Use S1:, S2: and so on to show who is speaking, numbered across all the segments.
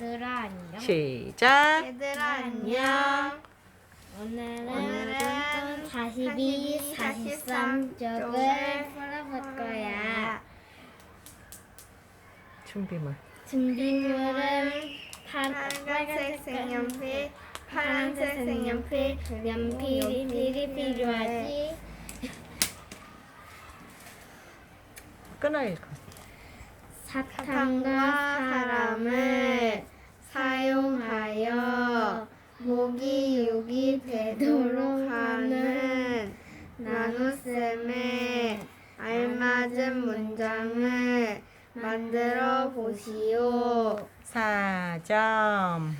S1: 얘들아 안녕.
S2: 시작.
S3: 얘들아 안녕.
S1: 오늘은,
S3: 오늘은
S1: 42, 43 쪽을 풀어볼 거야.
S2: 준비물.
S1: 준비물은 파-
S3: 빨간색 색연필,
S1: 파란색 색연필, 연필이 필요하지.
S2: 끊어 읽어.
S1: 사탕과 사람을 사용하여 모기 육이 되도록 하는 나눗셈에 알맞은 문장을 만들어 보시오.
S2: 4점.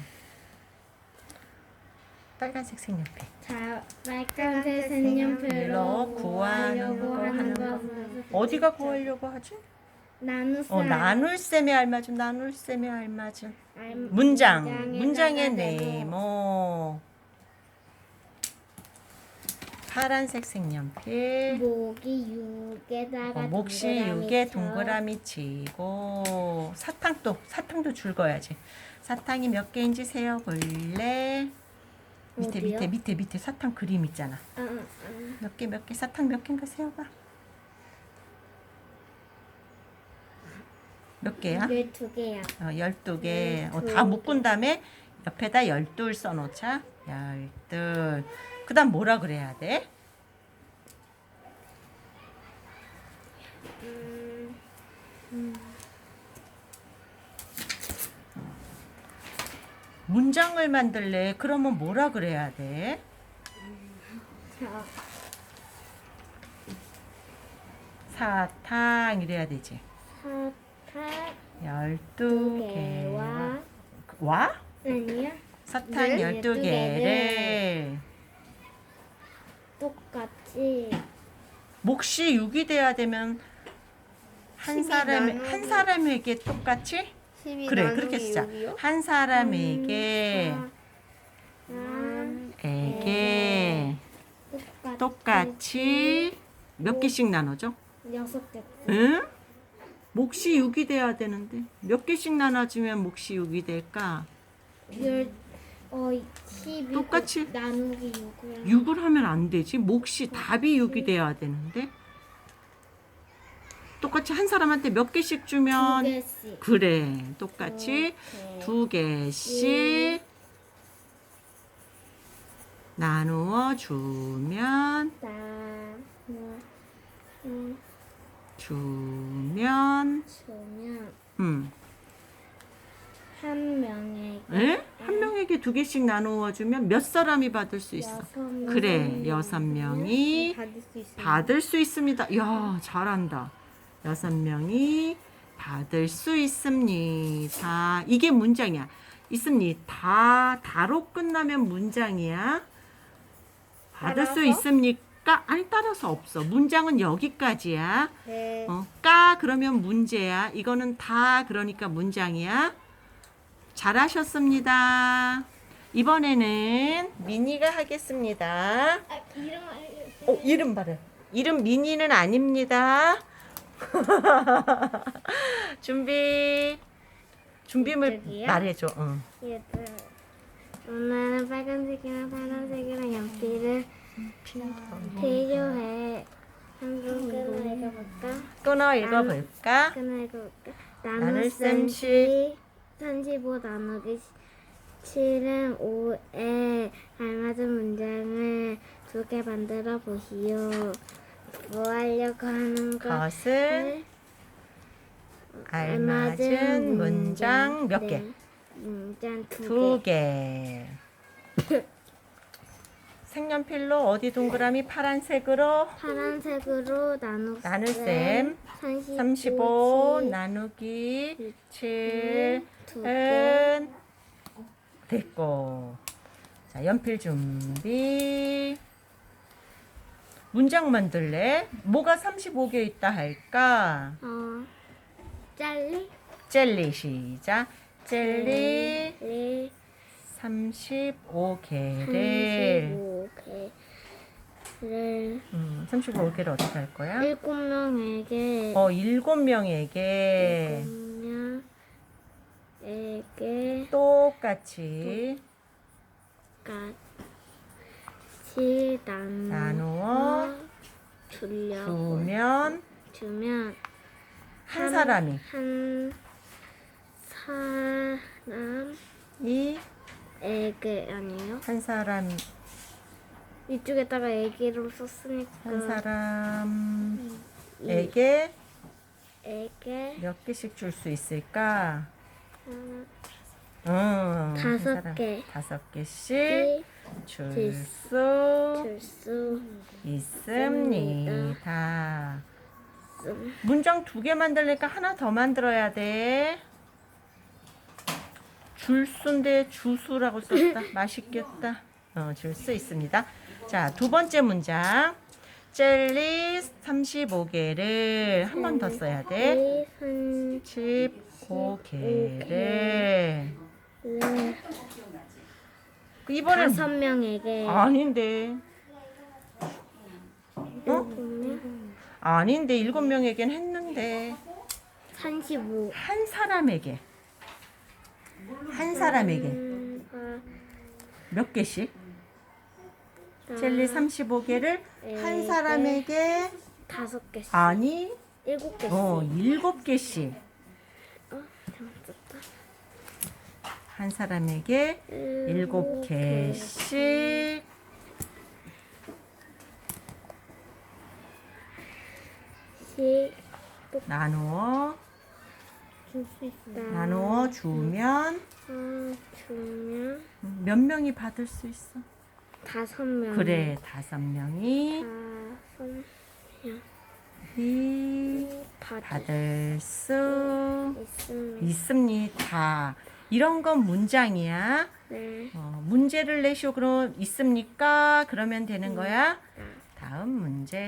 S2: 빨간색 색연필.
S1: 자, 빨간색 색연필로 구하려고 하는 것은
S2: 어디가 구하려고 하지?
S1: 나눗셈.
S2: 어, 나눌셈에 알맞은 나눌셈에 알맞은
S1: 알-
S2: 문장. 문장의
S1: 네모.
S2: 네모. 파란색 색연필.
S1: 모기 육에다가
S2: 어, 몫이
S1: 동그라미
S2: 6에
S1: 쳐.
S2: 동그라미 치고 사탕도 사탕도 줄거야지. 사탕이 몇 개인지 세어 볼래? 밑에
S1: 어디요?
S2: 밑에 밑에 밑에 사탕 그림 있잖아.
S1: 아, 아, 아.
S2: 몇 개 몇 개 사탕 몇 개인가 세어봐. 몇 개야?
S1: 열두 개야.
S2: 어, 12개. 어, 다 묶은 다음에 옆에다 열둘 써놓자. 열둘. 그 다음 뭐라 그래야 돼?
S1: 음,
S2: 문장을 만들래. 그러면 뭐라 그래야 돼?
S1: 자,
S2: 사탕 이래야 되지.
S1: 사탕
S2: 열두
S1: 두
S2: 개와
S1: 개와
S2: 와?
S1: 아니야
S2: 사탕
S1: 네,
S2: 열두
S1: 열두
S2: 개를
S1: 똑같이
S2: 몫이 6이 돼야 되면 한
S3: 십이
S2: 사람
S3: 나누기.
S2: 한 사람에게 똑같이
S3: 12
S2: 그래 그렇게 쓰자.
S3: 6이요?
S2: 한 사람에게
S1: 음,
S2: 에게
S1: 똑같이,
S2: 똑같이 몇 개씩 나눠줘?
S1: 여섯 개
S2: 응? 몫이 6이 돼야 되는데 몇 개씩 나눠주면 몫이 6이 될까?
S1: 열, 어, 12
S2: 똑같이?
S1: 나누기 6을
S2: 6을 하면 안 되지. 몫이 답이 6이 돼야 되는데. 똑같이 한 사람한테 몇 개씩
S1: 두
S2: 주면
S1: 개씩
S2: 그래. 똑같이. 두 개씩 나누어 주면
S1: 나, 뭐, 음,
S2: 주면
S1: 주면
S2: 음.
S1: 한 명에게
S2: 에? 한 명에게 두 개씩 나누어 주면 몇 사람이 받을 수 있어?
S1: 여섯 명
S2: 그래. 여섯 명이
S1: 받을 수 있습니다.
S2: 받을 수 있습니다. 야, 잘한다. 여섯 명이 받을 수 있습니다. 이게 문장이야. 있습니다. 다로 끝나면 문장이야. 받을 수
S3: 따라서?
S2: 있습니까? 아니 따라서 없어. 문장은 여기까지야.
S3: 네.
S2: 어, 까 그러면 문제야. 이거는 다 그러니까 문장이야. 잘하셨습니다. 이번에는 미니가 하겠습니다.
S1: 아, 이름 알려.
S2: 어, 이름 말해. 이름 미니는 아닙니다. 준비. 준비물
S1: 저기요?
S2: 말해줘. 응.
S1: 얘들 오늘은 빨간색이랑 파란색이랑 연필을 필요해. 한번 끊어 읽어볼까?
S2: 끊어 읽어볼까?
S1: 끊어 읽어볼까?
S2: 나눗셈
S1: 나눗셈 10 35 나누기 7은 5에 알맞은 문장을 두 개 만들어 보시오. 뭐 하려고 하는
S2: 것은 알맞은 문장 몇 개?
S1: 네. 문장 두,
S2: 두
S1: 개.
S2: 개. 색연필로 어디 동그라미? 파란색으로?
S1: 파란색으로 나눗셈.
S2: 나눗셈.
S1: 35,
S2: 35 나누기
S1: 7두 개.
S2: 은. 됐고. 자 연필 준비. 문장 만들래? 뭐가 35개 있다 할까?
S1: 어, 짤리?
S2: 젤리 시작. 젤리
S1: 리.
S2: 35개를
S1: 35 개를
S2: 음, 35개를 어떻게 할 거야?
S1: 일곱 명에게.
S2: 어 일곱 명에게.
S1: 그냥 에게.
S2: 똑같이.
S1: 같이 나누어 주려고.
S2: 주면
S1: 주면
S2: 한 사람이.
S1: 한 사람에게
S2: 이
S1: 아니에요?
S2: 한 사람
S1: 이쪽에다가 애기로 썼으니까
S2: 한 사람에게
S1: 에게
S2: 몇 개씩 줄 수 있을까? 음,
S1: 다섯
S2: 한 사람
S1: 개.
S2: 다섯 개씩 줄수
S1: 줄수
S2: 있습니다. 문장 두 개 만들니까 하나 더 만들어야 돼. 줄수인데 주수라고 썼다. 맛있겠다. 어, 줄 수 있습니다. 자, 두 번째 문장. 젤리 35개를 한 번 더 써야 돼.
S1: 한
S2: 15개를.
S1: 네.
S2: 이번엔
S1: 다섯 명에게
S2: 아닌데. 어? 아닌데 일곱 명에겐 했는데
S1: 35
S2: 한 사람에게 한 사람에게
S1: 음, 아,
S2: 몇 개씩? 젤리 35개를 한
S1: 에게
S2: 사람에게
S1: 다섯 개씩.
S2: 아니
S1: 일곱 개씩.
S2: 어 일곱 개씩.
S1: 어, 잘못.
S2: 한 사람에게 일곱 개씩.
S1: 씩.
S2: 나누어.
S1: 줄수 있다.
S2: 나누어 주면
S1: 어, 주면.
S2: 몇 명이 받을 수 있어?
S1: 다섯 명.
S2: 그래 다섯 명이
S1: 다섯
S2: 이
S1: 받을
S2: 받을 수
S1: 있습니다.
S2: 있습니다. 이런 건 문장이야.
S1: 네.
S2: 어, 문제를 내시오 그럼 있습니까? 그러면 되는 거야. 다음 문제.